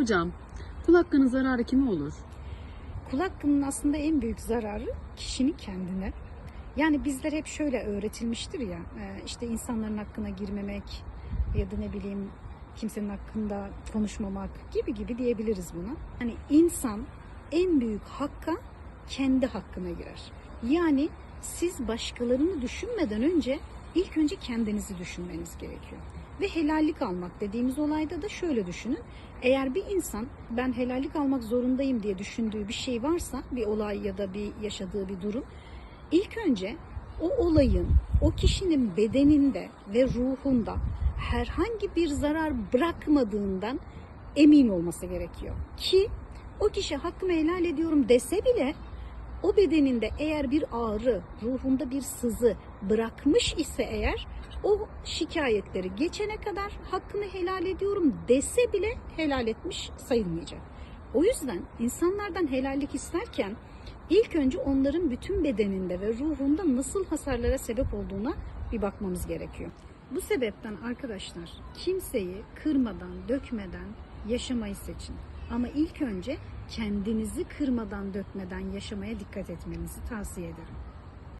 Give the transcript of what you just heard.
Hocam, kul hakkının zararı kime olur? Kul hakkının aslında en büyük zararı kişinin kendine. Yani bizler hep şöyle öğretilmiştir ya, e, işte insanların hakkına girmemek ya da ne bileyim kimsenin hakkında konuşmamak gibi gibi diyebiliriz buna. Hani insan en büyük hakka kendi hakkına girer. Yani siz başkalarını düşünmeden önce ilk önce kendinizi düşünmeniz gerekiyor. Ve helallik almak dediğimiz olayda da şöyle düşünün. Eğer bir insan ben helallik almak zorundayım diye düşündüğü bir şey varsa, bir olay ya da bir yaşadığı bir durum, ilk önce o olayın o kişinin bedeninde ve ruhunda herhangi bir zarar bırakmadığından emin olması gerekiyor. Ki o kişi hakkımı helal ediyorum dese bile o bedeninde eğer bir ağrı, ruhunda bir sızı bırakmış ise eğer o şikayetleri geçene kadar hakkını helal ediyorum dese bile helal etmiş sayılmayacak. O yüzden insanlardan helallik isterken ilk önce onların bütün bedeninde ve ruhunda nasıl hasarlara sebep olduğuna bir bakmamız gerekiyor. Bu sebepten arkadaşlar kimseyi kırmadan, dökmeden yaşamayı seçin. Ama ilk önce kendinizi kırmadan, dökmeden yaşamaya dikkat etmenizi tavsiye ederim.